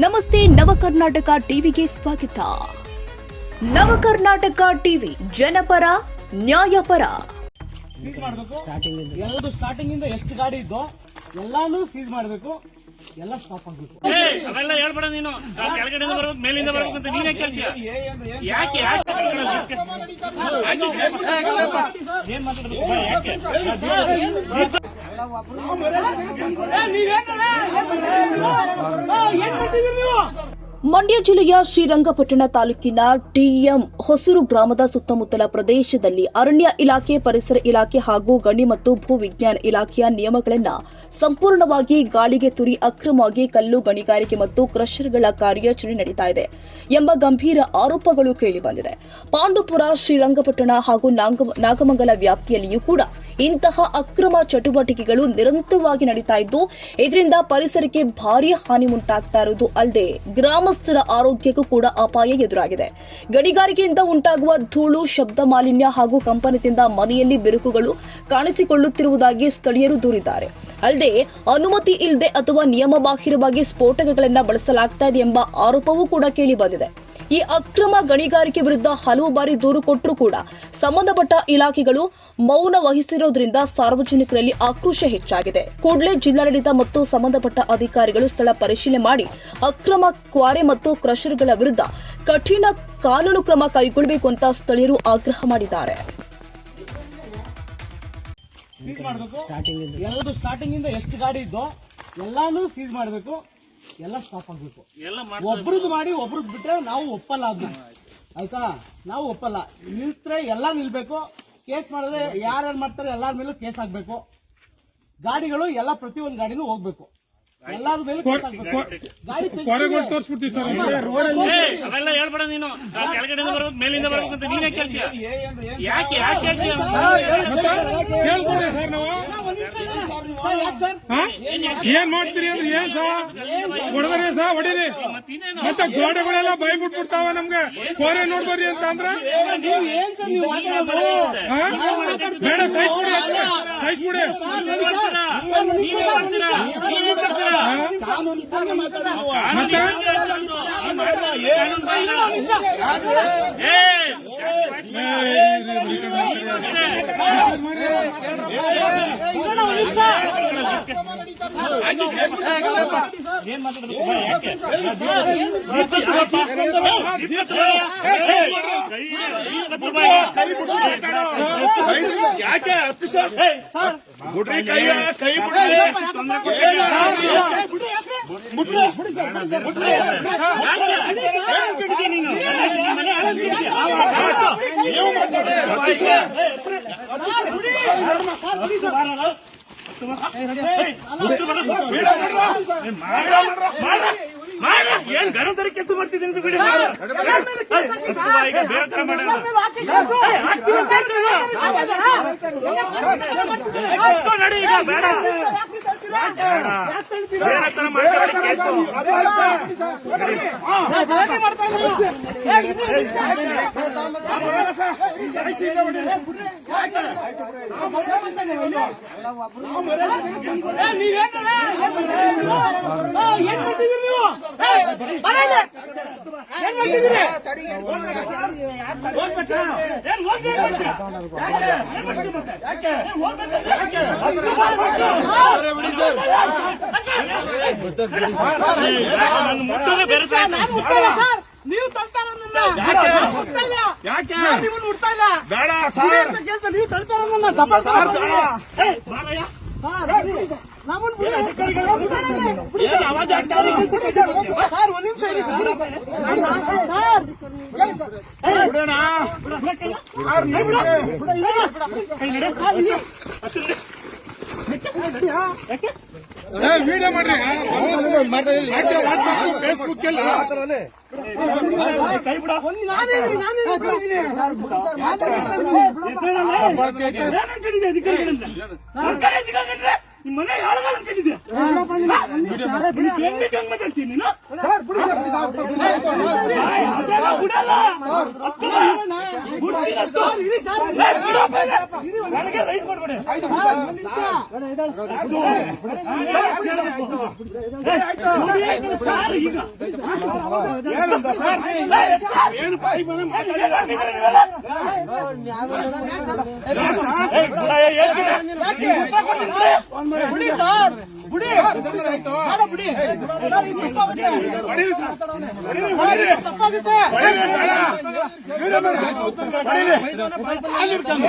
ನಮಸ್ತೆ ನವ ನವಕರ್ನಾಟಕ ಟಿವಿಗೆ ಸ್ವಾಗತ. ನವಕರ್ನಾಟಕ ಟಿವಿ ಜನಪರ ನ್ಯಾಯಪರ. ಸೀಸ್ ಮಾಡಬೇಕು. ಎಲ್ಲದು ಸ್ಟಾರ್ಟಿಂಗ್ ಇಂದ ಎಷ್ಟು ಗಾಡಿ ಇದ್ದೋ ಎಲ್ಲಾನು ಸೀಸ್ ಮಾಡಬೇಕು. ಎಲ್ಲ ಸ್ಟಾಪ್ ಆಗ್ಬೇಕು. ಏ, ಅವೆಲ್ಲ ಹೇಳ್ಬೇಡ ನೀನು. ಆ ಕೆಳಗಡೆಯಿಂದ ಬರ್ಬೇಕು ಮೇಲಿಂದ ಬರ್ಬೇಕು ಅಂತ ನೀನೇ ಕೇಳ್ತೀಯ. ಯಾಕೆ ಯಾಕೆ? ಏನ್ ಮಾತಾಡ್ಬೇಕು? ಯಾಕೆ? ಯಾಕೆ ಮಂಡ್ಯ ಜಿಲ್ಲೆಯ ಶ್ರೀರಂಗಪಟ್ಟಣ ತಾಲೂಕಿನ ಟಿಎಂ ಹೊಸೂರು ಗ್ರಾಮದ ಸುತ್ತಮುತ್ತಲ ಪ್ರದೇಶದಲ್ಲಿ ಅರಣ್ಯ ಇಲಾಖೆ, ಪರಿಸರ ಇಲಾಖೆ ಹಾಗೂ ಗಣಿ ಮತ್ತು ಭೂ ವಿಜ್ಞಾನ ಇಲಾಖೆಯ ನಿಯಮಗಳನ್ನು ಸಂಪೂರ್ಣವಾಗಿ ಗಾಳಿಗೆ ತುರಿ ಅಕ್ರಮವಾಗಿ ಕಲ್ಲು ಗಣಿಗಾರಿಕೆ ಮತ್ತು ಕ್ರಷರ್ಗಳ ಕಾರ್ಯಾಚರಣೆ ನಡೀತಾ ಇದೆ ಎಂಬ ಗಂಭೀರ ಆರೋಪಗಳು ಕೇಳಿಬಂದಿದೆ ಪಾಂಡುಪುರ, ಶ್ರೀರಂಗಪಟ್ಟಣ ಹಾಗೂ ನಾಂಗ- ನಾಗಮಂಗಲ ವ್ಯಾಪ್ತಿಯಲ್ಲಿಯೂ ಕೂಡ ಇಂತಹ ಅಕ್ರಮ ಚಟುವಟಿಕೆಗಳು ನಿರಂತರವಾಗಿ ನಡೀತಾ ಇದ್ದು, ಇದರಿಂದ ಪರಿಸರಕ್ಕೆ ಭಾರಿ ಹಾನಿ ಉಂಟಾಗ್ತಾ ಇರುವುದು ಅಲ್ಲದೆ ಗ್ರಾಮಸ್ಥರ ಆರೋಗ್ಯಕ್ಕೂ ಕೂಡ ಅಪಾಯ ಎದುರಾಗಿದೆ. ಗಣಿಗಾರಿಕೆಯಿಂದ ಉಂಟಾಗುವ ಧೂಳು, ಶಬ್ದ ಮಾಲಿನ್ಯ ಹಾಗೂ ಕಂಪನದಿಂದ ಮನೆಯಲ್ಲಿ ಬಿರುಕುಗಳು ಕಾಣಿಸಿಕೊಳ್ಳುತ್ತಿರುವುದಾಗಿ ಸ್ಥಳೀಯರು ದೂರಿದ್ದಾರೆ. ಅಲ್ಲದೆ, ಅನುಮತಿ ಇಲ್ಲದೆ ಅಥವಾ ನಿಯಮ ಬಾಹಿರವಾಗಿ ಸ್ಫೋಟಕಗಳನ್ನು ಬಳಸಲಾಗ್ತಾ ಇದೆ ಎಂಬ ಆರೋಪವೂ ಕೂಡ ಕೇಳಿ ಬಂದಿದೆ. ಈ ಅಕ್ರಮ ಗಣಿಗಾರಿಕೆ ವಿರುದ್ಧ ಹಲವು ಬಾರಿ ದೂರು ಕೊಟ್ಟರೂ ಕೂಡ ಸಂಬಂಧಪಟ್ಟ ಇಲಾಖೆಗಳು ಮೌನ ವಹಿಸಿರೋದ್ರಿಂದ ಸಾರ್ವಜನಿಕರಲ್ಲಿ ಆಕ್ರೋಶ ಹೆಚ್ಚಾಗಿದೆ. ಕೂಡಲೇ ಜಿಲ್ಲಾಡಳಿತ ಮತ್ತು ಸಂಬಂಧಪಟ್ಟ ಅಧಿಕಾರಿಗಳು ಸ್ಥಳ ಪರಿಶೀಲನೆ ಮಾಡಿ ಅಕ್ರಮ ಕ್ವಾರೆ ಮತ್ತು ಕ್ರಷರ್ಗಳ ವಿರುದ್ಧ ಕಠಿಣ ಕಾನೂನು ಕ್ರಮ ಕೈಗೊಳ್ಳಬೇಕು ಅಂತ ಸ್ಥಳೀಯರು ಆಗ್ರಹ ಮಾಡಿದ್ದಾರೆ. ಎಲ್ಲದು ಸ್ಟಾರ್ಟಿಂಗ್ ಇಂದ ಎಷ್ಟು ಗಾಡಿ ಇದ್ದೋ ಎಲ್ಲಾನು ಸೀಸ್ ಮಾಡಬೇಕು. ಎಲ್ಲ ಸ್ಟಾಪ್ ಆಗ್ಬೇಕು. ಒಬ್ರದ್ದು ಮಾಡಿ ಒಬ್ರದ್ದು ಬಿಟ್ರೆ ನಾವು ಒಪ್ಪಲ್ಲ ಅದನ್ನ ಆಯ್ತಾ? ನಾವು ಒಪ್ಪಲ್ಲ. ನಿಲ್ತ್ರೆ ಎಲ್ಲ ನಿಲ್ಬೇಕು. ಕೇಸ್ ಮಾಡಿದ್ರೆ ಯಾರ್ಯಾರು ಮಾಡ್ತಾರೆ ಎಲ್ಲಾರ ಮೇಲೂ ಕೇಸ್ ಆಗ್ಬೇಕು. ಗಾಡಿಗಳು ಎಲ್ಲ ಪ್ರತಿಯೊಂದು ಗಾಡಿನೂ ಹೋಗ್ಬೇಕು. ತೋರಿಸ್ಬಿಡ್ತೀವಿ ಸರ್ ಅವೆಲ್ಲ ಹೇಳ್ಬೇಡ ನೀನು ಆ ಕೆಳಗಡೆಯಿಂದ ಬರ್ಬೇಕು ಮೇಲಿಂದ ಬರ್ಬೇಕು ಅಂತ ನೀನೇ ಕೇಳ್ತೀಯ ಯಾಕೆ ಯಾಕೆ ಹೇಳ್ತೀಯ ಕೇಳ್ಕೊಂಡೆ ಸರ್ ನಾವು? ಏನ್ ಮಾಡ್ತೀರಿ ಅಂದ್ರೆ ಏನ್ ಸಹ ಹೊಡೆದ್ರೆ ಸಹ ಹೊಡೀರಿ ಮತ್ತೆ ಗೋಡೆಗಳೆಲ್ಲ ಬೈ ಬಿಟ್ಬಿಡ್ತಾವ ನಮ್ಗೆ ಕೋರೆ ನೋಡ್ಬರ್ರಿ ಅಂತ ಅಂದ್ರೆ ಬಿಡಿ ನೀವು ಮಾತಾಡೋದು ಹಾ? ಬೇಡ ಸೈಜ್ ಬಿಡಿ ಕಾನೂನು ಇದ್ದಂಗೆ ಮಾತಾಡೋದು ಯಾಕೆ? ಹತ್ತು ಸರ್ ಬಿಡ್ರಿ ಕೈ ಕೈ ಬಿಡ್ರಿ ಏನ್ ಗಣತರ ಕೆಲಸ ಮಾಡ್ತಿದ್ದೀನಿ ಬಿಡಿ ಈಗ ಬೇರೆ ತರ ಮಾಡಿ ಈಗ ಬೇಡ ಬೇರೆ ತರ ಮಾಡ್ತಾರೆ ಕೇಸು. ಏನ್ ಹೋಗಿ ಏನ್ ಮಾಡ್ತೀಯ? ಏನ್ ಮಾಡ್ತೀಯ ಮತ್ತೆ? ಏನ್ ಹೋಗ್ಬೇಕಾ? ನನ್ನ ಮುಟ್ಟೋದೇ ಬೇರೆ ತರ ಆಯ್ತು. ನೀವು ತಳ್ತಾರ ಯಾಕೆ ನಿಮ್ಮನ್ನು ಹುಡ್ತಾ ಇಲ್ಲ ಬೇಡ ಸರ್ ಕೇಳ್ತಾ ನೀವು ತಳ್ತಾರ ನನ್ನ ದಪ್ಪ ಸರ್ ಬೇಡ ಏ, ಬಾರಯ್ಯ. ನಮ್ಮನ್ನು ಬಿಡಿ. ಏನ್ ಅವಾಜ್ ಆಗ್ತಾವ್ರಿ? ಸರ್ ಒಂದ್ ನಿಮಿಷ ಸರ್. ಸರ್ ಕೈ ಒಂದು ಇರಿ. ಸರ್, ಸರ್ ನೀವು. ಬಿಡಿ ಬಿಡಿ ಸರ್. ಅದೆಲ್ಲ ಬಿಡಲ್ಲ ಹತ್ತಲ್ಲ. ಬಿಡ್ತೀನಿ ಹತ್ತು. ಇರಿ ಸರ್. ಏ, ಬಿಡಪ್ಪ ಇದೆ. ನನಗೆ ರೈಸ್ ಮಾಡ್ಬೇಡಿ ಸರ್, ಒಂದ್ ನಿಮಿಷ. ಸಾರ್ ಈಗ ಏನಂತ ಸರ್ ಏನು ಬಿಡ? ಸರ್ ಬಿಡಿ ಬೇಡ ಬಿಡಿ ಸರ್, ಇದು ತಪ್ಪಾಗುತ್ತೆ. ಕಾಲ್ ಹಿಡ್ಕೊಂಡು.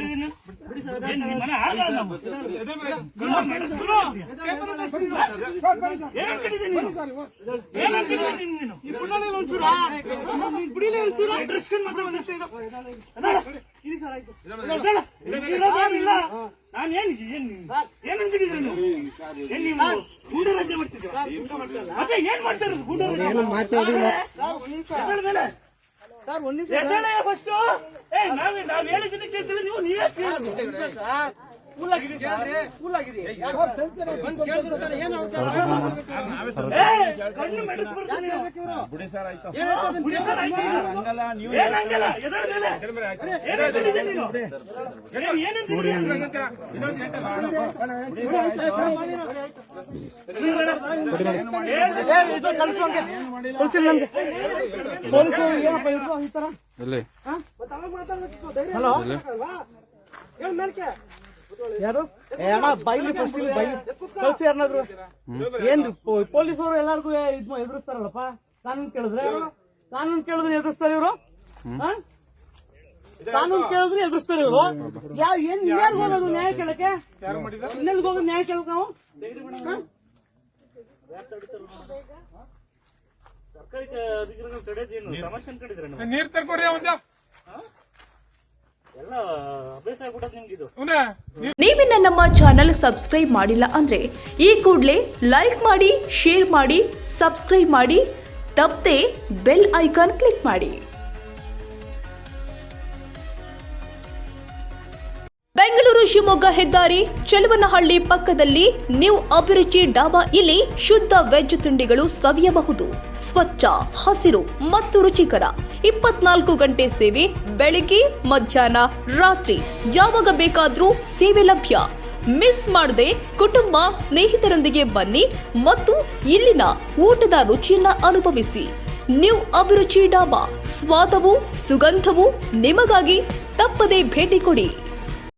ನೀನು? ಏನ್. ಏನ್? ಏನ್ ಏನ್ ಏನ್ ಏನ್ ಅನ್ಕೊಂಡಿದ್ರಿ ನೀವು ಏನ್ ನೀವು ಗೂಂಡರಾಜ್ಯ ಮಾಡ್ತಿದ್ದೀರಾ ಮತ್ತೆ ಏನ್ ಮಾಡ್ತಾ ಇರೋದು ಗೂಂಡರಾಜ್ಯ ಎದ್ದೇಳು ಮೇಲೆ. ಸರ್ ಒಂದ್ ನಿಮಿಷ ಫಸ್ಟ್ ಏ ನಾವ್ ನಾವು ಹೇಳಿದ್ದನ್ನ ಕೇಳ್ತೀವಿ ನೀವು ನೀವೇ ಕೇಳಿ ಸರ್ ಏನಪ್ಪ ಈ ತರ ಹಲೋ? ಹೇಳ ಮೇಲ್ಕೆ. ಯಾರು? ಅಣ್ಣ ಬೈಲಿ ಫಸ್ಟ್ ಬೈಲಿ ಕಳ್ಸಿ ಯಾರನ್ನಾದ್ರು ಏನ್ ಪೊಲೀಸರು ಎಲ್ಲಾರ್ಗು ಇದ್ ಎದುರಿಸ್ತಾರಲ್ಲಪ್ಪ? ಕಾನೂನು ಕೇಳಿದ್ರೆ ಕಾನೂನು ಕೇಳಿದ್ರೆ ಎದುರಿಸ್ತಾರೆ ಇವರು? ಕಾನೂನು ಕೇಳಿದ್ರೆ ಎದುರಿಸ್ತಾರೆ ಇವರು. ಯಾವ ಏನ್ ಇನ್ಯಾರ್ಗ್ ಹೋಗೋದು ನ್ಯಾಯ ಕೇಳಕ್ಕೆ? ಇನ್ನೆಲ್ಗೆ ಹೋಗೋದು ನ್ಯಾಯ ಕೇಳಕ್ ನಾವು? ಸರ್ಕಾರಿ ಅಧಿಕಾರಿಗಳು ತಡೆದೇನು ಅನ್ಕೊಂಡಿದ್ರೆ ನೀವು? ನೀರ್ ತರ್ಕೊರಿ ಅವಂದ ನೀವಿನ್ನ ನಮ್ಮ ಚಾನೆಲ್ ಸಬ್ಸ್ಕ್ರೈಬ್ ಮಾಡಿಲ್ಲ ಅಂದ್ರೆ ಈ ಕೂಡಲೇ ಲೈಕ್ ಮಾಡಿ ಶೇರ್ ಮಾಡಿ ಸಬ್ಸ್ಕ್ರೈಬ್ ಮಾಡಿ ತಪ್ಪದೆ ಬೆಲ್ ಐಕಾನ್ ಕ್ಲಿಕ್ ಮಾಡಿ. ಶಿವಮೊಗ್ಗ ಹೆದ್ದಾರಿ ಚೆಲುವನಹಳ್ಳಿ ಪಕ್ಕದಲ್ಲಿ ನ್ಯೂ ಅಭಿರುಚಿ ಡಾಬಾ. ಇಲ್ಲಿ ಶುದ್ಧ ವೆಜ್ ತಿಂಡಿಗಳು ಸವಿಯಬಹುದು. ಸ್ವಚ್ಛ, ಹಸಿರು ಮತ್ತು ರುಚಿಕರ. ಇಪ್ಪತ್ನಾಲ್ಕು ಗಂಟೆ ಸೇವೆ, ಬೆಳಿಗ್ಗೆ, ಮಧ್ಯಾಹ್ನ, ರಾತ್ರಿ. ಯಾವಾಗ ಬೇಕಾದ್ರೂ ಸೇವೆ ಲಭ್ಯ. ಮಿಸ್ ಮಾಡದೆ ಕುಟುಂಬ ಸ್ನೇಹಿತರೊಂದಿಗೆ ಬನ್ನಿ ಮತ್ತು ಇಲ್ಲಿನ ಊಟದ ರುಚಿಯನ್ನ ಅನುಭವಿಸಿ. ನ್ಯೂ ಅಭಿರುಚಿ ಡಾಬಾ. ಸ್ವಾದವು, ಸುಗಂಧವು ನಿಮಗಾಗಿ ತಪ್ಪದೆ ಭೇಟಿ ಕೊಡಿ.